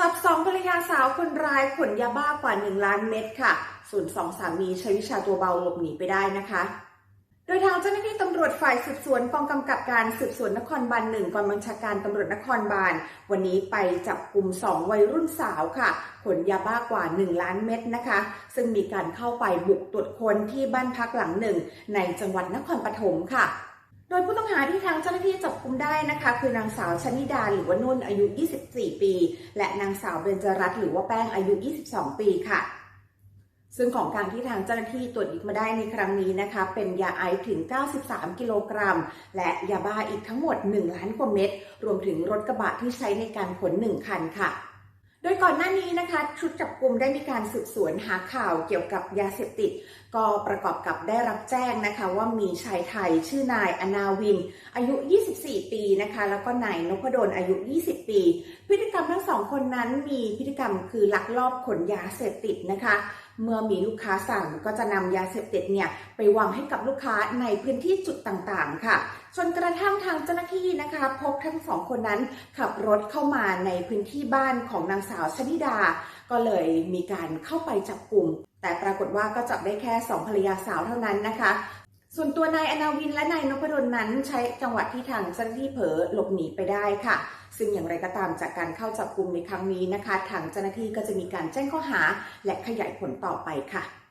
จับสองภรรยาสาวคนร้ายขนยาบ้ากว่า 1 ล้านเม็ดค่ะ ส่วนสองสามีใช้วิชาตัวเบาหลบหนีไปได้นะคะ โดยทางเจ้าหน้าที่ตำรวจฝ่ายสืบสวนกองกำกับการสืบสวนนครบาลหนึ่งกองบัญชาการตำรวจนครบาล วันนี้ไปจับกลุ่มสองวัยรุ่นสาวค่ะ ขนยาบ้ากว่า 1 ล้านเม็ดนะคะ ซึ่งมีการเข้าไปบุกตรวจค้นที่บ้านพักหลังหนึ่งในจังหวัดนครปฐมค่ะ โดยผู้ต้องหาที่ทางเจ้าหน้าที่จับกุมได้นะคะ คือนางสาวชนิดาหรือว่านุ่นอายุ 24 ปี และนางสาวเบญจรัตน์หรือว่าแป้งอายุ 22 ปีค่ะ ซึ่งของกลางที่ทางเจ้าหน้าที่ตรวจยึดมาได้ในครั้งนี้นะคะ เป็นยาไอซ์ถึง 93 กิโลกรัม และยาบ้าอีกทั้งหมด 1 ล้านกว่าเม็ดรวมถึงรถกระบะที่ใช้ในการขน1คันค่ะ โดยก่อนหน้านี้นะคะ ชุดจับกลุ่มได้มีการสืบสวนหาข่าวเกี่ยวกับยาเสพติด ก็ประกอบกับได้รับแจ้งนะคะว่ามีชายไทยชื่อนายอนาวิน อายุ 24 ปีนะคะ แล้วก็นายนพดลอายุ 20 ปี พฤติกรรมทั้งสองคนนั้นมีพฤติกรรมคือลักลอบขนยาเสพติดนะคะ เมื่อมีลูกค้าสั่งก็จะนำยาเสพติดเนี่ยไปวางให้กับลูกค้าในพื้นที่จุดต่างๆ ค่ะ จนกระทั่งทางเจ้าหน้าที่นะคะ พบทั้งสองคนนั้นขับรถเข้ามาในพื้นที่บ้านของนางสาวชนิดา ก็เลยมีการเข้าไปจับกลุ่มแต่ปรากฏว่าก็จับได้แค่สองภรรยาสาวเท่านั้นนะคะ ส่วนตัวนายอนาวินและนายนพดลนั้นใช้จังหวะที่ทางเจ้าหน้าที่เผลอหลบหนีไปได้ค่ะ ซึ่งอย่างไรก็ตามจากการเข้าจับกลุ่มในครั้งนี้นะคะ ทางเจ้าหน้าที่ก็จะมีการแจ้งข้อหาและขยายผลต่อไปค่ะ